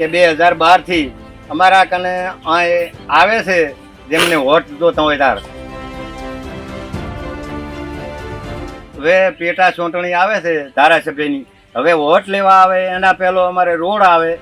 કે બે હજાર બારથી અમારા કને આવે છે જેમને વોટ જોતા હોય તાર. હવે પેટા ચૂંટણી આવે છે ધારાસભ્યની. હવે વોટ લેવા આવે એના પહેલો અમારે રોડ આવે.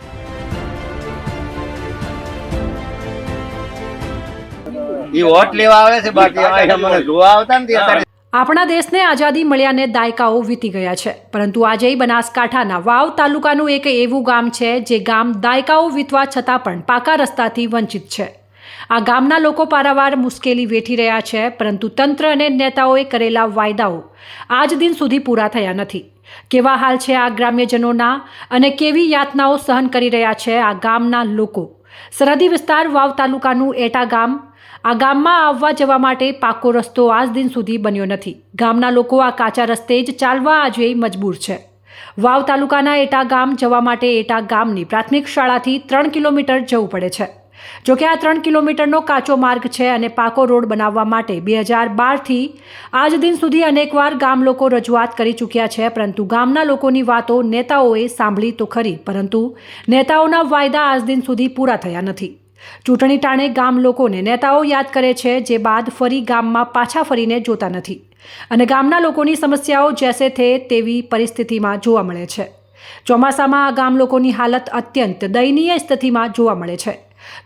એ વોટ લેવા આવે છે બાકી અમને જોવા આવતા નથી અત્યારે. આપણા દેશને આઝાદી મળ્યાને દાયકાઓ વીતી ગયા છે. પરંતુ આજે બનાસકાંઠાના વાવ તાલુકાનું એક એવું ગામ છે જે ગામ દાયકાઓ વીતવા છતાં પણ પાકા રસ્તાથી વંચિત છે. આ ગામના લોકો પારાવાર મુશ્કેલી વેઠી રહ્યા છે, પરંતુ તંત્ર અને નેતાઓએ કરેલા વાયદાઓ આજ દિન સુધી પૂરા થયા નથી. કેવા હાલ છે આ ગ્રામ્યજનોના અને કેવી યાતનાઓ સહન કરી રહ્યા છે આ ગામના લોકો? સરહદી વિસ્તાર વાવ તાલુકાનું એટા ગામ આ ગામમાં આવવા જવા માટે પાકો રસ્તો આજ દિન સુધી બન્યો નથી. ગામના લોકો આ કાચા રસ્તે જ ચાલવા આજે મજબૂર છે. વાવ તાલુકાના એટા ગામ જવા માટે એટા ગામની પ્રાથમિક શાળાથી ત્રણ કિલોમીટર જવું પડે છે. જોકે આ ત્રણ કિલોમીટરનો કાચો માર્ગ છે અને પાકો રોડ બનાવવા માટે બે હજાર બારથી આજ દિન સુધી અનેકવાર ગામ લોકો રજૂઆત કરી ચૂક્યા છે, પરંતુ ગામના લોકોની વાતો નેતાઓએ સાંભળી તો ખરી, પરંતુ નેતાઓના વાયદા આજ દિન સુધી પૂરા થયા નથી. ચૂંટણી ટાણે ગામ લોકોને નેતાઓ યાદ કરે છે, જે બાદ ફરી ગામમાં પાછા ફરીને જોતા નથી. અને ગામના લોકોની સમસ્યાઓ જેસે થે તેવી પરિસ્થિતિમાં જોવા મળે છે. ચોમાસામાં આ ગામ લોકોની હાલત અત્યંત દયનીય સ્થિતિમાં જોવા મળે છે.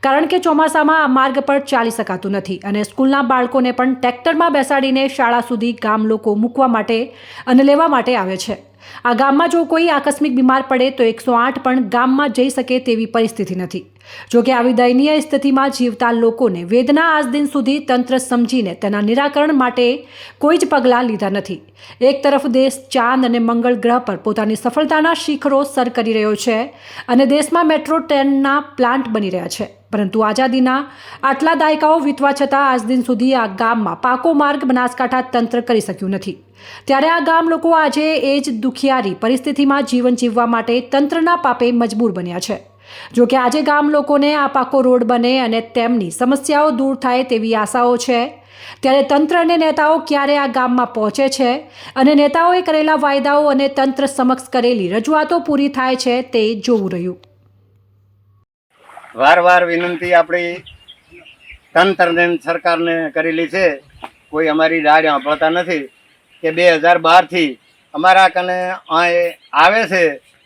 કારણ કે ચોમાસામાં આ માર્ગ પર ચાલી શકાતું નથી અને સ્કૂલના બાળકોને પણ ટ્રેક્ટરમાં બેસાડીને શાળા સુધી ગામ લોકો મૂકવા માટે અને લેવા માટે આવે છે. આ ગામમાં જો કોઈ આકસ્મિક બીમાર પડે તો એકસો આઠ પણ ગામમાં જઈ શકે તેવી પરિસ્થિતિ નથી. જો કે આવી દયનીય સ્થિતિમાં જીવતા લોકોને વેદના આજ દિન સુધી તંત્ર સમજીને તેના નિરાકરણ માટે કોઈ જ પગલાં લીધા નથી. એક તરફ દેશ ચાંદ અને મંગળ ગ્રહ પર પોતાની સફળતાના શિખરો સર કરી રહ્યો છે અને દેશમાં મેટ્રો ટ્રેનના પ્લાન્ટ બની રહ્યા છે. પરંતુ આઝાદીના આટલા દાયકાઓ વીતવા છતાં આજ દિન સુધી આ ગામમાં પાકો માર્ગ બનાસકાંઠા તંત્ર કરી શક્યું નથી. ત્યારે આ ગામ લોકો આજે એ જ દુખિયારી પરિસ્થિતિમાં જીવન જીવવા માટે તંત્રના પાપે મજબૂર બન્યા છે. જો કે આજે ગામ લોકોને આ પાકો રોડ બને અને તેમની સમસ્યાઓ દૂર થાય તેવી આશાઓ છે. ત્યારે તંત્ર અને નેતાઓ ક્યારે આ ગામમાં પહોંચે છે અને નેતાઓએ કરેલા વાયદાઓ અને તંત્ર સમક્ષ કરેલી રજૂઆતો પૂરી થાય છે તે જોવું રહ્યું. વાર વાર વિનંતી આપણી તંત્રને સરકારને કરેલી છે. કોઈ અમારી દાડ સાંભળતા નથી કે બે હજાર બારથી અમારા કને આવે છે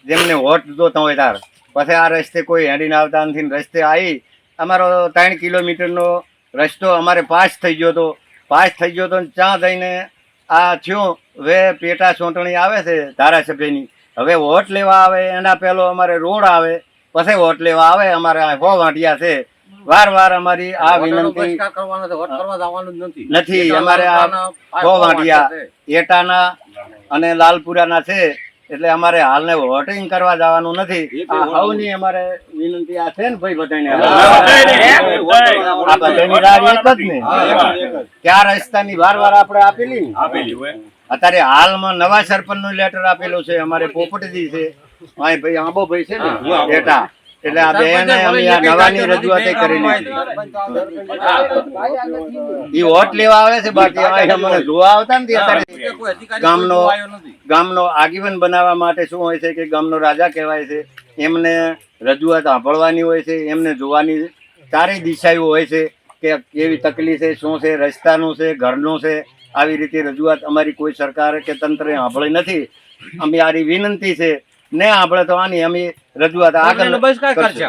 જેમને વોટ જોતા હોય તાર. પછી આ રસ્તે કોઈ હેડીને આવતા નથી રસ્તે આવી અમારો ત્રણ કિલોમીટરનો રસ્તો અમારે પાસ થઈ ગયો હતો. પાસ થઈ ગયો હતો ચાં ત્યાં જઈને આ થયું. હવે પેટા ચૂંટણી આવે છે ધારાસભ્યની. હવે વોટ લેવા આવે એના પહેલો અમારે રોડ આવે. પછી વોટ લેવા આવે અમારે હો વાંટિયા છે. વાર વાર અમારી આ વિનંતી નથી. અમારે આ હો વાંટિયા એટાના અને લાલપુરાના છે. એટલે અમારે હાલને વોટિંગ કરવા જવાનું નથી. હવની અમારે વિનંતી આ છે ને ભાઈ બધાને? આ બધાની રાહ એક જ ને? ક્યાં રસ્તાની વાર વાર આપણે આપેલી? અત્યારે હાલમાં નવા સરપંચનું લેટર આપેલું છે અમારે પોપટજી છે. અહીં ભાઈ આંબો ભાઈ છે ને? બેટા. એટલે આ બેને અમે આ નવાની રજૂઆત કરેલી ઈ વોટ લેવા આવે છે બાકી અમને જોવા આવતા નથી અત્યારે. ગામનો ગામનો આગેવાન બનાવવા માટે શું હોય છે કે ગામનો રાજા કહેવાય છે. એમને રજૂઆત સાંભળવાની હોય છે એમને જોવાની ચારેય દિશાઓ હોય છે કે કેવી તકલીફ છે શું છે રસ્તાનું છે ઘરનું છે. આવી રીતે રજૂઆત અમારી કોઈ સરકાર કે તંત્રે સાંભળી નથી. અમે આરી વિનંતી છે ને આપણે તો આની અમે રજૂઆત આગળ બહિષ્કાર કરશે.